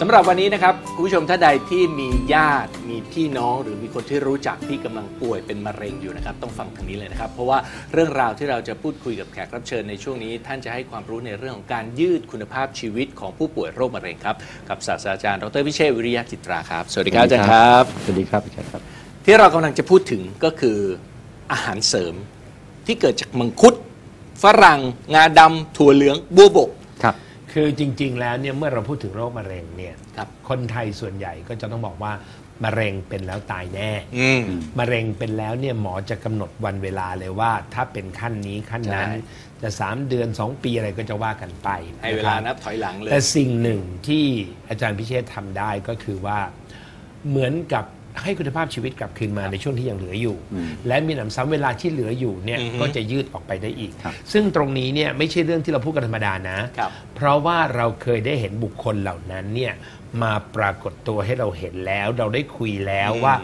สำหรับวันนี้นะครับคุณผู้ชมท่านใดที่มีญาติมีพี่น้องหรือมีคนที่รู้จักที่กำลังป่วยเป็นมะเร็งอยู่นะครับ ต้องฟังทางนี้เลยนะครับ เพราะว่าเรื่องราวที่เราจะพูดคุยกับแขกรับเชิญในช่วงนี้ ท่านจะให้ความรู้ในเรื่องของการยืดคุณภาพชีวิตของผู้ป่วยโรคมะเร็งครับกับศาสตราจารย์ดรพิเชษฐ์วิริยะจิตราครับสวัสดีครับอาจารย์ครับสวัสดีครับอาจารย์ครับ ที่เรากำลังจะพูดถึงก็คืออาหารเสริมที่เกิดจากมังคุดฝรั่งงาดำถั่วเหลืองบัวบก ครับคือจริง ๆ แล้วเนี่ยเมื่อเราพูดถึงโรคมะเร็งเนี่ยครับ คนไทยส่วนใหญ่ก็จะต้องบอกว่ามะเร็งเป็นแล้วตายแน่ อืม มะเร็งเป็นแล้วเนี่ยหมอจะกำหนดวันเวลาเลยว่า ถ้าเป็นขั้นนี้ขั้นนั้น ใช่ จะ 3 เดือน 2 ปีอะไรก็จะว่ากันไปให้เวลาะครับนับถอยหลังเลย แต่สิ่งหนึ่งที่อาจารย์พิเชษฐ์ทำได้ก็คือว่าเหมือนกับ ให้คุณภาพชีวิตกลับคืนมาในช่วงที่ยังเหลืออยู่อืมและมีหนำซ้ำเวลาที่เหลืออยู่เนี่ยอือฮึก็จะยืดออกไปได้อีกครับซึ่งตรงนี้เนี่ยไม่ใช่เรื่องที่เราพูดกันธรรมดานะครับเพราะว่าเราเคยได้เห็นบุคคลเหล่านั้นเนี่ยมาปรากฏตัวให้เราเห็นแล้ว เราได้คุยแล้วอืมว่า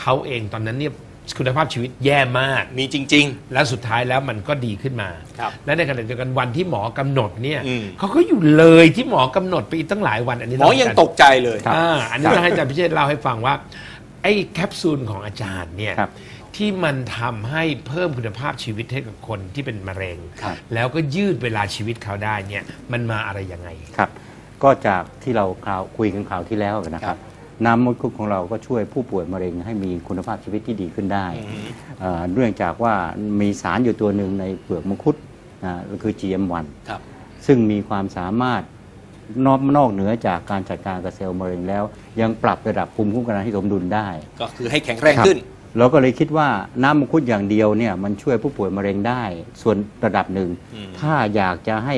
เขาเองตอนนั้นเนี่ยคุณภาพชีวิตแย่มาก มีจริงและสุดท้ายแล้วมันก็ดีขึ้นมาครับและในขณะเดียวกันวันที่หมอกำหนดเนี่ยอืมเขาก็อยู่เลยที่หมอกำหนดไปอีกตั้งหลายวันอันนี้ๆหมอยังตกใจเลยครับอ่าอันนี้เราให้อาจารย์พิเชษฐ์เล่าให้ฟังว่า ไอ้แคปซูลของอาจารย์เนี่ยครับ ที่มันทำให้เพิ่มคุณภาพชีวิตให้กับคนที่เป็นมะเร็ง ครับ แล้วก็ยืดเวลาชีวิตเขาได้เนี่ยมันมาอะไรยังไง ครับ ก็จากที่เราคราวคุยกันคราวที่แล้วนะคครัรับบ น้ำมังคุดของเราก็ช่วยผู้ป่วยมะเร็งให้มีคุณภาพชีวิตที่ดีขึ้นได้อืมเอ่อเนื่องจากว่ามีสารอยู่ตัวหนึ่งในเปลือกมังคุดนะก็คือ GM1 ครับ ซึ่งมีความสามารถ นอกนอกเหนือจากการจัดการกับเซลล์มะเร็งแล้ว ยังปรับระดับภูมิคุ้มกันให้สมดุลได้ ก็คือให้แข็งแรงขึ้นครับเราก็เลยคิดว่าน้ำมังคุดอย่างเดียวเนี่ยมันช่วยผู้ป่วยมะเร็งได้ ส่วนระดับหนึ่งอืมถ้าอยากจะให้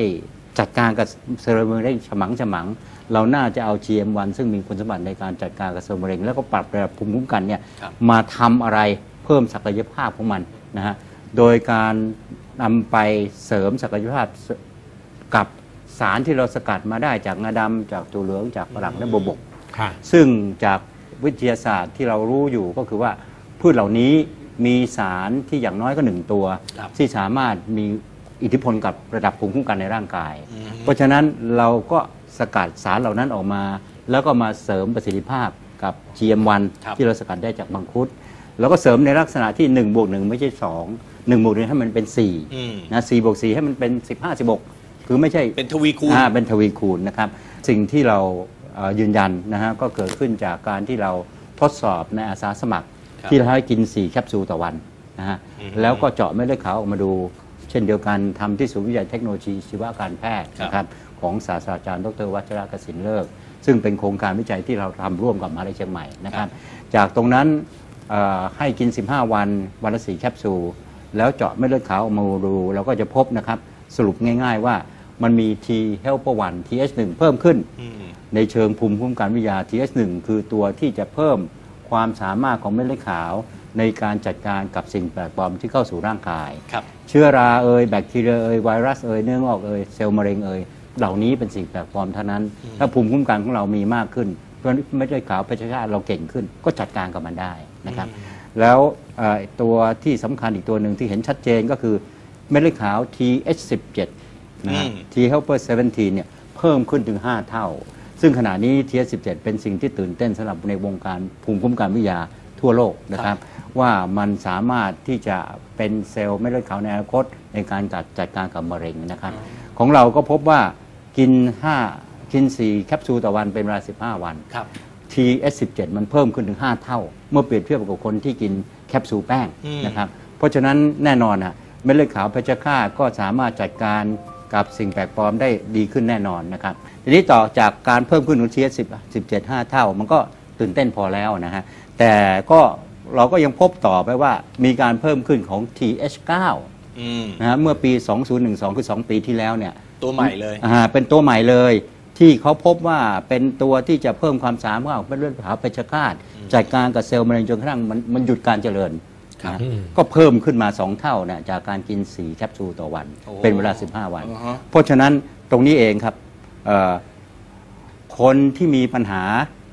จัดการกับเซลล์มะเร็งฉมังฉมังเราน่าจะเอา GM1 ซึ่งมีคุณสมบัติในการจัดการกับเซลล์มะเร็ง แล้วก็ปรับระดับภูมิคุ้มกันเนี่ยครับมาทำอะไรเพิ่มศักยภาพของมันนะฮะโดยการนำไปเสริมศักยภาพกับ สารที่เราสกัดมาได้จากงาดำจากตัวเหลืองจากฝรั่งและโบวบกค่ะซึ่งจากวิทยาศาสตร์ที่เรารู้อยู่ก็คือว่าพืชเหล่านี้มีสารที่อย่างน้อยก็หนึ่งตัวครับที่สามารถมีอิทธิพลกับระดับภูมิคุ้มกันในร่างกายอืมเพราะฉะนั้นเราก็สกัดสารเหล่านั้นออกมา แล้วก็มาเสริมประสิทธิภาพกับ GM1 ครับที่เราสกัดได้จากมังคุดแล้วก็เสริมในลักษณะที่1บวก1ไม่ใช่2 1บวก1ให้มันเป็นอืม4นะ4บวก4ให้มันเป็น 15 16 คือไม่ใช่เป็นทวีคูณอ่าเป็นทวีคูณนะครับ สิ่งที่เราเอ่อยืนยันนะฮะก็เกิดขึ้นจากการที่เราทดสอบในอาสาสมัครครับที่เราให้กิน 4 แคปซูลต่อวันนะฮะอืมแล้วก็เจาะเม็ดเลือดขาวออกมาดู เช่นเดียวกันทำที่ศูนย์วิจัยเทคโนโลยีชีวการแพทย์ครับนะครับของศาสตราจารย์ดรวัชรกสินเลิก ซึ่งเป็นโครงการวิจัยที่เราทำร่วมกับมหาวิทยาลัยเชียงใหม่นะครับ จากตรงนั้นเอ่อให้กิน 15 วันวันละ4แคปซูล แล้วเจาะเม็ดเลือดขาวออกมาดูเราก็จะพบนะครับสรุปง่าย ๆว่า มันมี T helper 1 TH1 เพิ่มขึ้นอืมในเชิงภูมิคุ้มกันวิทยา TH1 คือตัวที่จะเพิ่มความสามารถของเม็ดเลือดขาว ในการจัดการกับสิ่งแปลกปลอมที่เข้าสู่ร่างกายครับเชื้อราเอ่ยแบคทีเรียเอ่ยไวรัสเอ่ยเนื้องอกเอ่ยเซลล์มะเร็งเอ่ยเหล่านี้เป็นสิ่งแปลกปลอมเท่านั้น ถ้าภูมิคุ้มกันของเรามีมากขึ้นเพราะไม่ได้ขาวประชาชาติเราเก่งขึ้น ก็จัดการกับมันได้นะครับ แล้วเอ่อตัวที่สำคัญอีกตัวหนึ่งที่เห็นชัดเจนก็คือเม็ดเลือดขาว TH17 นะฮะอืม T helper 17เนี่ยเพิ่มขึ้นถึง 5 เท่า ซึ่งขณะนี้ TH17 เป็นสิ่งที่ตื่นเต้นสำหรับในวงการภูมิคุ้มกันวิทยาทั่วโลกนะครับ ว่ามันสามารถที่จะเป็นเซลล์เม็ดเลือดขาวในอนาคตในการจัดจัดการกับมะเร็งนะครับ ของเราก็พบว่ากิน 5 กิน 4 แคปซูลต่อวันเป็นเวลา 15 วัน ครับ TS17 มันเพิ่มขึ้นถึง 5 เท่า เมื่อเปรียบเทียบกับคนที่กินแคปซูลแป้งอืมนะครับ เพราะฉะนั้นแน่นอนอะเม็ดเลือดขาวเพชฌฆาตก็สามารถจัดการ กับสิ่งแปลกปลอมได้ดีขึ้นแน่นอนนะครับ ทีนี้ต่อจากการเพิ่มขึ้นของ TS17 5 เท่า มันก็ตื่นเต้นพอแล้วนะฮะ แต่ก็เราก็ยังพบต่อไปว่ามีการเพิ่มขึ้นของ TH9 อืมนะฮะเมื่อปี 2012 คือ 2 ปีที่แล้วเนี่ย ตัวใหม่เลยอ่าเป็นตัวใหม่เลยที่เขาพบว่าเป็นตัวที่จะเพิ่มความสามารถของเลือดขาวเพชฌฆาตจัดการกับเซลล์มะเร็งจนกระทั่งมันมันหยุดการเจริญ ครับนะอืมก็เพิ่มขึ้นมา 2 เท่านะจากการกิน 4 แคปซูลต่อวันโอ้เป็นเวลา 15 วันอ่าฮะเพราะฉะนั้นตรงนี้เองครับเอ่อคนที่มีปัญหา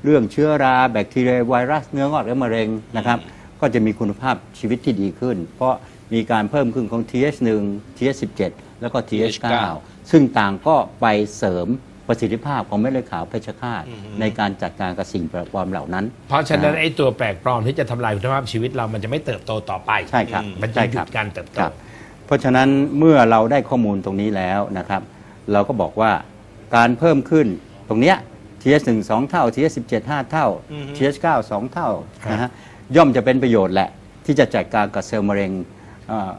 เรื่องเชื้อราแบคทีเรียไวรัสเนื้องอกและมะเร็งนะครับก็จะมีคุณภาพชีวิตที่ดีขึ้น เพราะมีการเพิ่มขึ้นของ TH1 TH17 แล้วก็ TH9 ซึ่งต่างก็ไปเสริม ประสิทธิภาพของเม็ดเลือดขาวเพชฌฆาตอือฮึในการจัดการกับสิ่งแปลกปลอมเหล่านั้น เพราะฉะนั้นนะไอ้ตัวแปลกปลอมที่จะทำลายคุณภาพชีวิตเรามันจะไม่เติบโตต่อไปใช่ครับมันจะใช่หยุครัดบการเติบโตครับเพราะฉะนั้นเมื่อเราได้ข้อมูลตรงนี้แล้วนะครับ เราก็บอกว่าการเพิ่มขึ้นตรงเนี้ย TS1 2เท่า TS17 5 เท่าอือฮึ TS9 2 เท่าครับนะฮะย่อมจะเป็นประโยชน์แหละ ที่จะจัดการกับเซลล์มะเร็งเอ่อ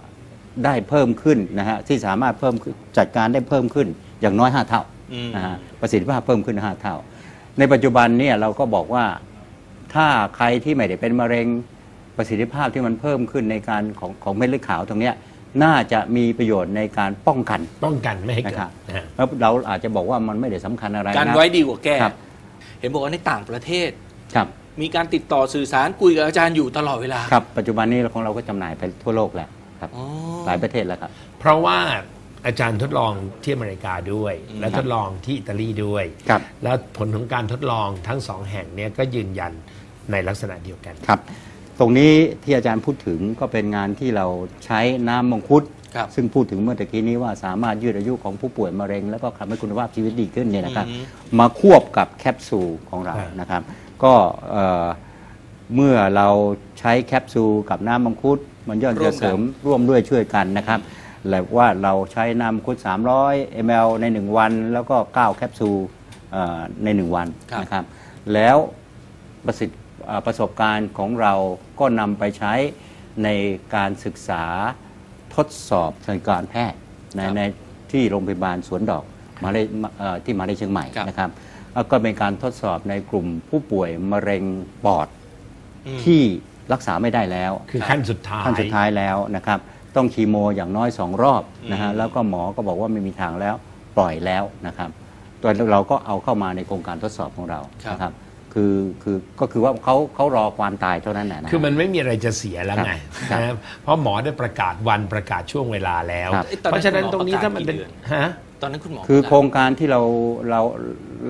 ได้เพิ่มขึ้นนะฮะที่สามารถเพิ่มขึ้นจัดการได้เพิ่มขึ้นอย่างน้อย 5 เท่าอืม นะฮะประสิทธิภาพเพิ่มขึ้น 5 เท่า ในปัจจุบันเนี่ยเราก็บอกว่าถ้าใครที่ไม่ได้เป็นมะเร็งประสิทธิภาพที่มันเพิ่มขึ้นในการของของเม็ดเลือดขาวตรงเนี้ยน่าจะมีประโยชน์ในการป้องกันป้องกันไม่ให้เกิดนะครับนะฮะแล้วเราอาจจะบอกว่ามันไม่ได้สำคัญอะไรการนะ ไว้ดีกว่าแก้ ครับ เห็นบอกว่าในต่างประเทศ ครับ มีการติดต่อสื่อสารคุยกับอาจารย์อยู่ตลอดเวลาครับปัจจุบันนี้ของเราก็จำหน่ายไปทั่วโลกแหละครับ อ๋อหลายประเทศแล้วครับ เพราะว่า อาจารย์ทดลองที่อเมริกาด้วยอืมและทดลองที่อิตาลีด้วย ครับ แล้วผลของการทดลองทั้งสองแห่งเนี้ก็ยืนยันในลักษณะเดียวกัน ครับ ตรงนี้ที่อาจารย์พูดถึงก็เป็นงานที่เราใช้น้ำมังคุด ครับ ซึ่งพูดถึงเมื่อตะกี้นี้ว่าสามารถยืดอายุของผู้ป่วยมะเร็ง แล้วก็ทำให้คุณภาพชีวิตดีขึ้นเนี่ยนะครับ อือฮึ มาควบกับแคปซูลของเราครับนะครับ ก็เอ่อเมื่อเราใช้แคปซูลกับน้ำมังคุด มันย่อมร่วจะมกัน เสริมร่วมด้วยช่วยกันนะครับ และว่าเราใช้น้ำมังคุด 300 ml ใน 1 วัน แล้วก็ 9 แคปซูลเอ่อใน 1 วันครับนะครับ แล้วประสิทธิเอ่อประสบการณ์ของเราก็นำไปใช้ในการศึกษาทดสอบทางการแพทย์ในครับในที่โรงพยาบาลสวนดอกมหาเลยเอ่อที่มหาเลยเชียงใหม่ครับนะครับแล้วก็เป็นการทดสอบในกลุ่มผู้ป่วยมะเร็งปอดอืมที่รักษาไม่ได้แล้ว คือขั้นสุดท้ายขั้นสุดท้ายแล้วนะครับ ต้องคีโมอย่างน้อยสองรอบนะฮะอืมแล้วก็หมอก็บอกว่าไม่มีทางแล้วปล่อยแล้วนะครับตัวเราก็เอาเข้ามาในโครงการทดสอบของเรานะครับคือคือก็คือว่าเขาเขารอความตายเท่านั้นแหละนะคือมันไม่มีอะไรจะเสียแล้วไงครับนะเพราะหมอได้ประกาศวันประกาศช่วงเวลาแล้วครับเอ๊ะตอนนั้นเพราะฉะนั้นตรงนี้คุณหมอถ้ามันเป็นประกาศกี่เดือนฮะตอนนั้นคุณหมอคือประกาศโครงการที่เราเรา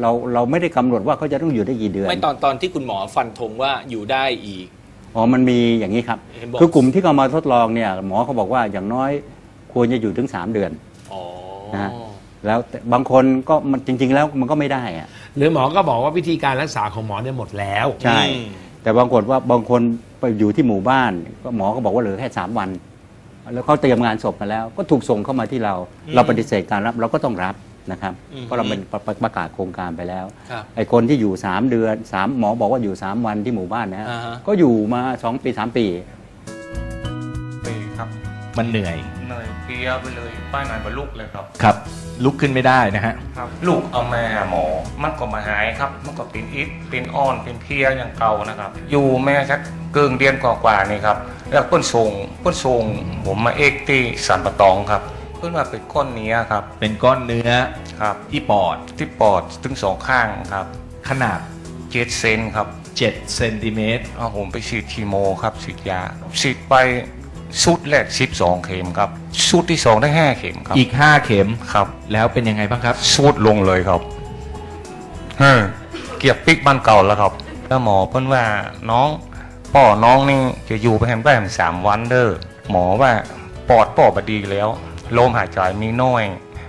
เราเราไม่ได้กำหนดว่าเขาจะต้องอยู่ได้กี่เดือนไม่ตอนตอนที่คุณหมอฟันธงว่าอยู่ได้อีก อ๋อมันมีอย่างนี้ครับ เห็นบอกคือกลุ่มที่เขามาทดลองเนี่ยหมอเขาบอกว่าอย่างน้อยควรจะอยู่ถึง 3 เดือน อ๋อนะฮะ แล้วแต่บางคนก็มันจริง ๆ แล้วมันก็ไม่ได้อะหรือหมอก็บอกว่าวิธีการรักษาของหมอเนี่ยหมดแล้ว ใช่ อืมแต่บางคนว่าบางคนไปอยู่ที่หมู่บ้านก็หมอก็บอกว่าเหลือแค่ 3 วัน แล้วเขาเตรียมงานศพมาแล้ว ก็ถูกส่งเข้ามาที่เราอืมเราปฏิเสธการรับเราก็ต้องรับ นะครับอืมเพราะเราเป็นประประประกาศโครงการไปแล้วครับไอ้คนที่อยู่ 3 เดือนสามหมอบอกว่าอยู่ 3 วันที่หมู่บ้านนะฮะอ่าฮะก็อยู่มา 2 ปี 3 ปีปีครับมันเหนื่อยเหนื่อยเพลียไปเลยป้ายนานกว่าลูกเลยครับครับ ลุกขึ้นไม่ได้นะฮะครับลูกเอามาหาหมอมันก็มาหายครับมันก็เป็นอิดเป็นอ่อนเป็นเพลียอย่างเก่านะครับ อยู่แม่สักเกิงเดือนกว่าๆนี่ครับแล้วเพิ่นส่งเพิ่นส่งผมมาเอกที่สันปะตองครับ เพิ่นว่าเป็นก้อนเนี้ยครับ เป็นก้อนเนื้อครับ ที่ปอดที่ปอดถึงสองข้างครับขนาดเจ็ดเซนครับ7เซนติเมตรเอาผมไปฉีดคีโมครับฉีดยาฉีดไปชุดแรก12 เข็มครับชุดที่สองได้ห้าเข็มครับ อีก 5 เข็มครับ แล้วเป็นยังไงบ้างครับสูดลงเลยครับเฮ้อเกียบปิกบ้านเก่าแล้วครับ แล้วหมอเพิ่นว่าน้องป่อน้องนี่จะอยู่ไปแฮมแบมสามวันเด้อหมอว่าปอดป่อบดีแล้ว ลมหายใจมีน้อย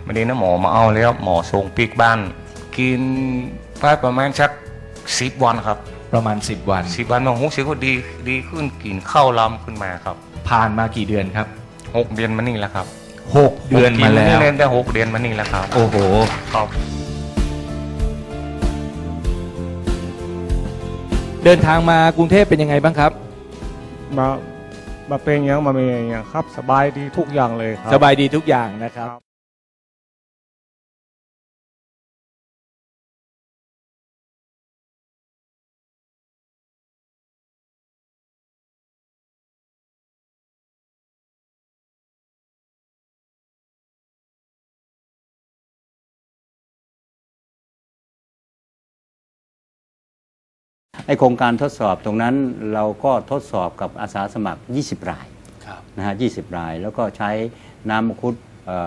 ไม่ได้นะหมอมาเอาแล้วหมอส่งปิกบ้าน กินไปประมาณสักสิบวันครับ ประมาณ 10 วัน สิบวันมันรู้สึกว่าดีดีขึ้นกินข้าวล้ำขึ้นมาครับผ่านมากี่เดือนครับ หกเดือนมานี่แล้วครับ6เดือนมาแล้วผกินได้หกเดือนมานี่แล้วครับ โอ้โหครับเดินทางมากรุงเทพเป็นยังไงบ้างครับ มา มาเป็นอย่างมาเป็นอย่างครับ สบายดีทุกอย่างเลยครับ สบายดีทุกอย่างนะครับ ไอโครงการทดสอบตรงนั้นเราก็ทดสอบกับอาสาสมัคร 20 รายครับนะฮะ20ราย แล้วก็ใช้น้ำมังคุดเอ่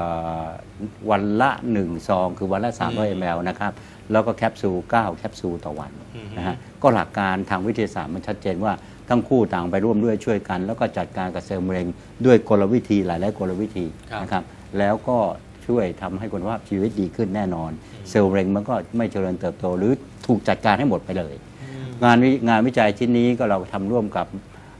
อวันละ1ซองคือวันละ 300 ml นะครับ แล้วก็แคปซูล 9 แคปซูลต่อวันอืมนะฮะก็หลักการทางวิทยาศาสตร์มันชัดเจนว่าทั้งคู่ต่างไปร่วมด้วยช่วยกัน แล้วก็จัดการกับเซลล์มะเร็งด้วยกลวิธีหลายๆกลวิธีครับนะครับแล้วก็ช่วยทำให้คุณภาพชีวิตดีขึ้นแน่นอน เซลล์มะเร็งมันก็ไม่เจริญเติบโตหรือถูกจัดการให้หมดไปเลย งานวิงานวิจัยชิ้นนี้ก็เราทำร่วมกับ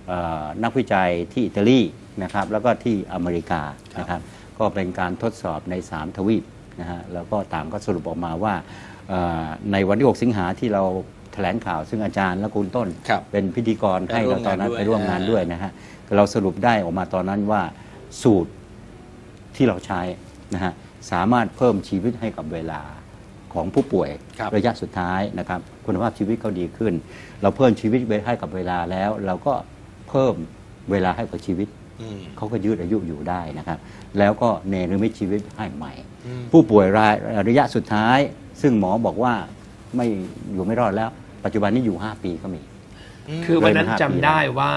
เอ่อนักวิจัยที่อิตาลีนะครับแล้วก็ที่อเมริกานะครับก็เป็นการทดสอบใน 3 ทวีปนะฮะแล้วก็ต่างก็สรุปออกมาว่าเอ่อในวันที่ 6 สิงหาที่เราแถลงข่าวซึ่งอาจารย์และคุณต้นครับเป็นพิธีกรให้เราตอนนั้นไปไปร่ร่ววมงางมานนด้ด้ววยยนะฮะเราสรุปได้ออกมาตอนนั้นว่าสูตรที่เราใช้นะฮะสามารถเพิ่มชีวิตให้กับเวลา ของผู้ป่วยครับระยะสุดท้ายนะครับ คุณภาพชีวิตเขาดีขึ้น เราเพิ่มชีวิตไว้ให้กับเวลาแล้ว เราก็เพิ่มเวลาให้กับชีวิตอืมเขาก็ยืดอายุอยู่ได้นะครับ แล้วก็เนรมิตชีวิตให้ใหม่อืมผู้ป่วยรายระยะสุดท้าย ซึ่งหมอบอกว่าไม่อยู่ไม่รอดแล้ว ปัจจุบันนี้อยู่ 5 ปีก็มี คือวันนั้นเลยมาจำห้าปีได้ว่า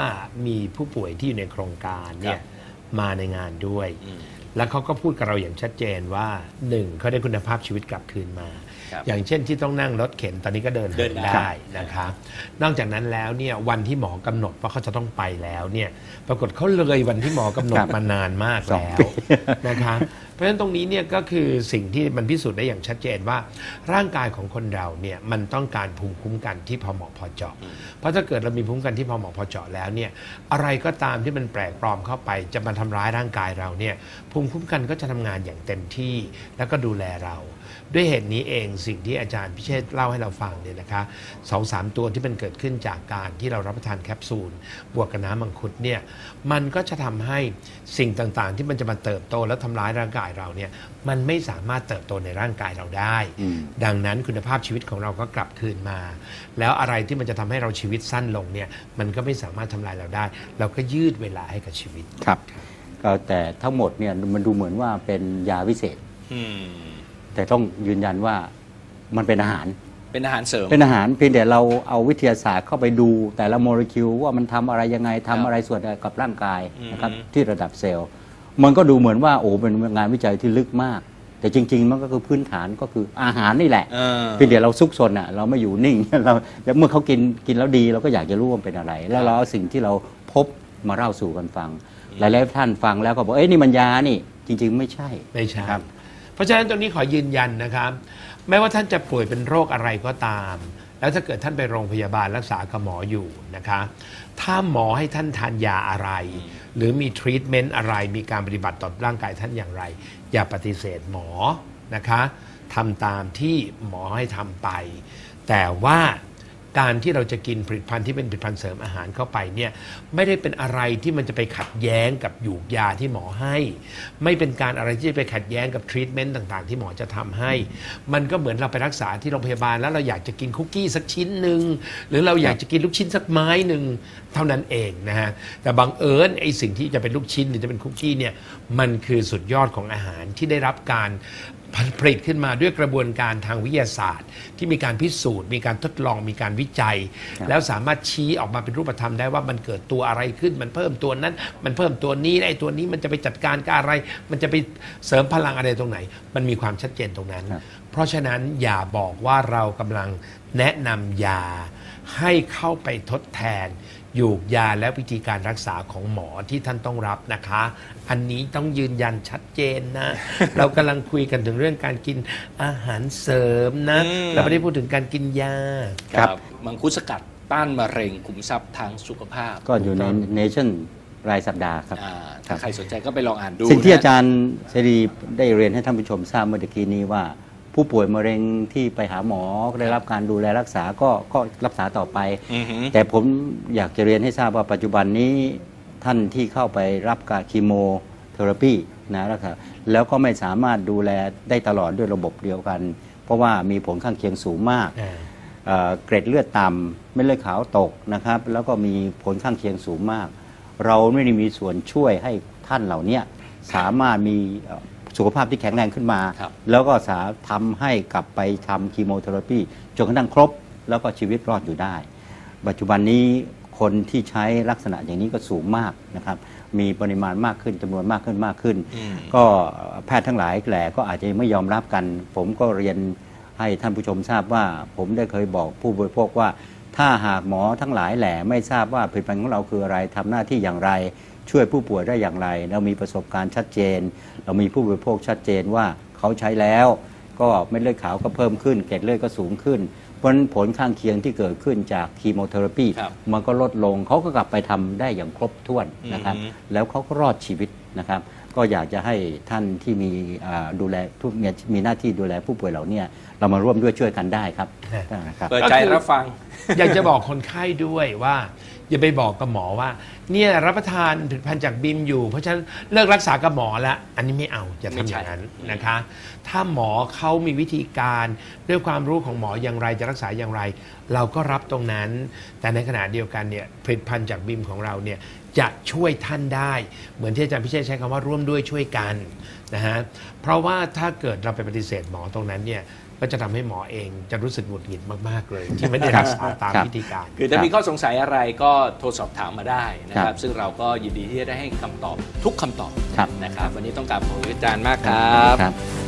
มีผู้ป่วยที่อยู่ในโครงการเนี่ยมาในงานด้วยอืมแล้วเขาก็พูดกับเราอย่างชัดเจนว่าหนึ่งเขาได้คุณภาพชีวิตกลับคืนมาครับ อย่างเช่นที่ต้องนั่งรถเข็นตอนนี้ก็เดินเดินได้ได้นะคะนอกจากนั้นแล้วเนี่ยวันที่หมอกำหนดว่าเขาจะต้องไปแล้วเนี่ยปรากฏเขาเลยวันที่หมอกำหนดครับมานานมากสองแล้วปีนะคะเพราะฉะนั้นตรงนี้เนี่ยก็คือสิ่งที่มันพิสูจน์ได้อย่างชัดเจนว่า ร่างกายของคนเราเนี่ยมันต้องการภูมิคุ้มกันที่พอเหมาะพอเจาะ เพราะถ้าเกิดเรามีภูมิคุ้มกันที่พอเหมาะพอเจาะแล้วเนี่ยอะไรก็ตามที่มันแปลกปลอมเข้าไป จะมาทำร้ายร่างกายเราเนี่ยภูมิคุ้มกันก็จะทำงานอย่างเต็มที่แล้วก็ดูแลเรา ด้วยเหตุนี้เองสิ่งที่อาจารย์พิเชษฐ์เล่าให้เราฟังเนี่ยนะคะสองสามตัวที่มันเกิดขึ้นจากการที่เรารับประทานแคปซูล บวกกับน้ำมังคุดเนี่ยมันก็จะทำให้สิ่งต่างๆ ที่มันจะมาเติบโตและทำร้ายร่างกายเราเนี่ยมันไม่สามารถเติบโตในร่างกายเราได้อืมดังนั้นคุณภาพชีวิตของเราก็กลับคืนมา แล้วอะไรที่มันจะทำให้เราชีวิตสั้นลงเนี่ยมันก็ไม่สามารถทำลายเราได้ เราก็ยืดเวลาให้กับชีวิตครับก็แต่ทั้งหมดเนี่ยมันดูเหมือนว่าเป็นยาวิเศษอืม แต่ต้องยืนยันว่ามันเป็นอาหาร เป็นอาหารเสริม เป็นอาหารเพียงแต่เราเอาวิทยาศาสตร์เข้าไปดู แต่ละโมเลกุลว่ามันทำอะไรยังไงทำอะไรส่วนใดกับร่างกายนะครับอืมที่ระดับเซลล์ มันก็ดูเหมือนว่าโอ้เป็นงานวิจัยที่ลึกมาก แต่จริง ๆ มันก็คือพื้นฐานก็คืออาหารนี่แหละเออเพียงแต่เราซุกซนอะเราไม่อยู่นิ่งเราแล้วเมื่อเขากินกินแล้วดีเราก็อยากจะรู้ว่ามันเป็นอะไร แล้วเราเอาสิ่งที่เราพบมาเล่าสู่กันฟังหลายๆท่านฟังแล้วก็บอกเอ้ยนี่มันยานี่จริง ๆ ไม่ใช่ไม่ใช่ครับ เพราะฉะนั้นตรงนี้ขอยืนยันนะครับ ไม่ว่าท่านจะป่วยเป็นโรคอะไรก็ตาม แล้วถ้าเกิดท่านไปโรงพยาบาลรักษากับหมออยู่นะคะถ้าหมอให้ท่านทานยาอะไร หรือมีทรีทเมนต์อะไร มีการปฏิบัติต่อร่างกายท่านอย่างไร อย่าปฏิเสธหมอนะคะทำตามที่หมอให้ทำไป แต่ว่า การที่เราจะกินผลิตภัณฑ์ที่เป็นผลิตภัณฑ์เสริมอาหารเข้าไปเนี่ยไม่ได้เป็นอะไรที่มันจะไปขัดแย้งกับหยูกยาที่หมอให้ ไม่เป็นการอะไรที่จะไปขัดแย้งกับทรีทเมนต์ต่างๆ ที่หมอจะทำให้ มันก็เหมือนเราไปรักษาที่โรงพยาบาลแล้วเราอยากจะกินคุกกี้สักชิ้นหนึ่งหรือเราอยากจะกินลูกชิ้นสักไม้หนึ่งเท่านั้นเองนะฮะแต่บังเอิญไอ้สิ่งที่จะเป็นลูกชิ้นหรือจะเป็นคุกกี้เนี่ยมันคือสุดยอดของอาหารที่ได้รับการ ผลิตขึ้นมาด้วยกระบวนการทางวิทยาศาสตร์ ที่มีการพิสูจน์ มีการทดลองมีการวิจัยครับแล้วสามารถชี้ออกมาเป็นรูปธรรมได้ว่ามันเกิดตัวอะไรขึ้น มันเพิ่มตัวนั้น มันเพิ่มตัวนี้ไอ้ตัวนี้มันจะไปจัดการกับอะไร มันจะไปเสริมพลังอะไรตรงไหน มันมีความชัดเจนตรงนั้นครับเพราะฉะนั้นอย่าบอกว่าเรากำลังแนะนำยาให้เข้าไปทดแทน ยูกยาและวิธีการรักษาของหมอที่ท่านต้องรับนะคะ อันนี้ต้องยืนยันชัดเจนนะ เรากำลังคุยกันถึงเรื่องการกินอาหารเสริมนะ อืม เราไม่ได้พูดถึงการกินยา ครับ มังคุดสกัดต้านมะเร็งขุมทรัพย์ทางสุขภาพก็อยู่ในเนชั่นรายสัปดาห์ครับ อ่าครัถ้าบใครสนใจก็ไปลองอ่านดูสิ่งที่นะ อาจารย์เสรีได้เรียนให้ท่านผู้ชมทราบเมื่อตะกี้นี้ว่า ผู้ป่วยมะเร็งที่ไปหาหมอได้รับการดูแลรักษาก็ก็รักษาต่อไปอือหือแต่ผมอยากจะเรียนให้ทราบว่าปัจจุบันนี้ท่านที่เข้าไปรับการคีโมเทอราปีนะแล้วครับแล้วก็ไม่สามารถดูแลได้ตลอดด้วยระบบเดียวกัน เพราะว่ามีผลข้างเคียงสูงมากเอ่อเกร็ดเลือดต่ำเม็ดเลือดขาวตกนะครับ แล้วก็มีผลข้างเคียงสูงมาก เราไม่ได้มีส่วนช่วยให้ท่านเหล่าเนี้ยสามารถมีเอ่อ สุขภาพที่แข็งแรงขึ้นมาครับแล้วก็สามารถทำให้กลับไปทำคีโมเทอราปีจนกระทั่งครบ แล้วก็ชีวิตรอดอยู่ได้ ปัจจุบันนี้คนที่ใช้ลักษณะอย่างนี้ก็สูงมากนะครับมีปริมาณมากขึ้นจำนวนมากขึ้นมากขึ้นอืมก็แพทย์ทั้งหลายแหล่ก็อาจจะไม่ยอมรับกัน ผมก็เรียนให้ท่านผู้ชมทราบว่า ผมได้เคยบอกผู้บริโภคว่า ถ้าหากหมอทั้งหลายแหล่ไม่ทราบว่าผลิตภัณฑ์ของเราคืออะไรทำหน้าที่อย่างไร ช่วยผู้ป่วยได้อย่างไร เรามีประสบการณ์ชัดเจน เรามีผู้บริโภคชัดเจนว่าเขาใช้แล้ว ก็เม็ดเลือดขาวก็เพิ่มขึ้น เกล็ดเลือดก็สูงขึ้น เพราะฉะนั้นผลข้างเคียงที่เกิดขึ้นจากคีโมเทอราปีครับมันก็ลดลงเขาก็กลับไปทำได้อย่างครบถ้วนนะครับอือฮึแล้วเขาก็รอดชีวิตนะครับ ก็อยากจะให้ท่านที่มีอ่าดูแลทุกมีมีหน้าที่ดูแลผู้ป่วยเหล่าเนี้เรามาร่วมด้วยช่วยกันได้ครับฮะนะครับเปิดใจรับฟัง อยากจะบอกคนไข้ด้วยว่า อย่าไปบอกกับหมอว่า เนี่ยรับประทานผลิตภัณฑ์จากบิมอยู่ เพราะฉะนั้นเลิกรักษากับหมอแล้วอันนี้ไม่เอาอย่าไม่ทำอใช่ย่างนั้นนะคะ ถ้าหมอเขามีวิธีการด้วยความรู้ของหมออย่างไรจะรักษาอย่างไร เราก็รับตรงนั้น แต่ในขณะเดียวกันเนี่ยผลิตภัณฑ์จากบิมของเราเนี่ย จะช่วยท่านได้ เหมือนที่อาจารย์พิเชษใช้คำว่าร่วมด้วยช่วยกันนะฮะเพราะว่าถ้าเกิดเราไปปฏิเสธหมอตรงนั้นเนี่ยก็จะทำให้หมอเองจะรู้สึกหงุดหงิดมาก ๆ เลย ที่ไม่ได้รักษาตามครับวิธีการ คือถ้าครับมีข้อสงสัยอะไรก็โทรสอบถามมาได้นะคครัรับบซึ่งเราก็ยินดีที่จะได้ให้คำตอบทุกคำตอบครับนะครับ วันนี้ต้องกราบขอบคุณอาจารย์มากครับครับ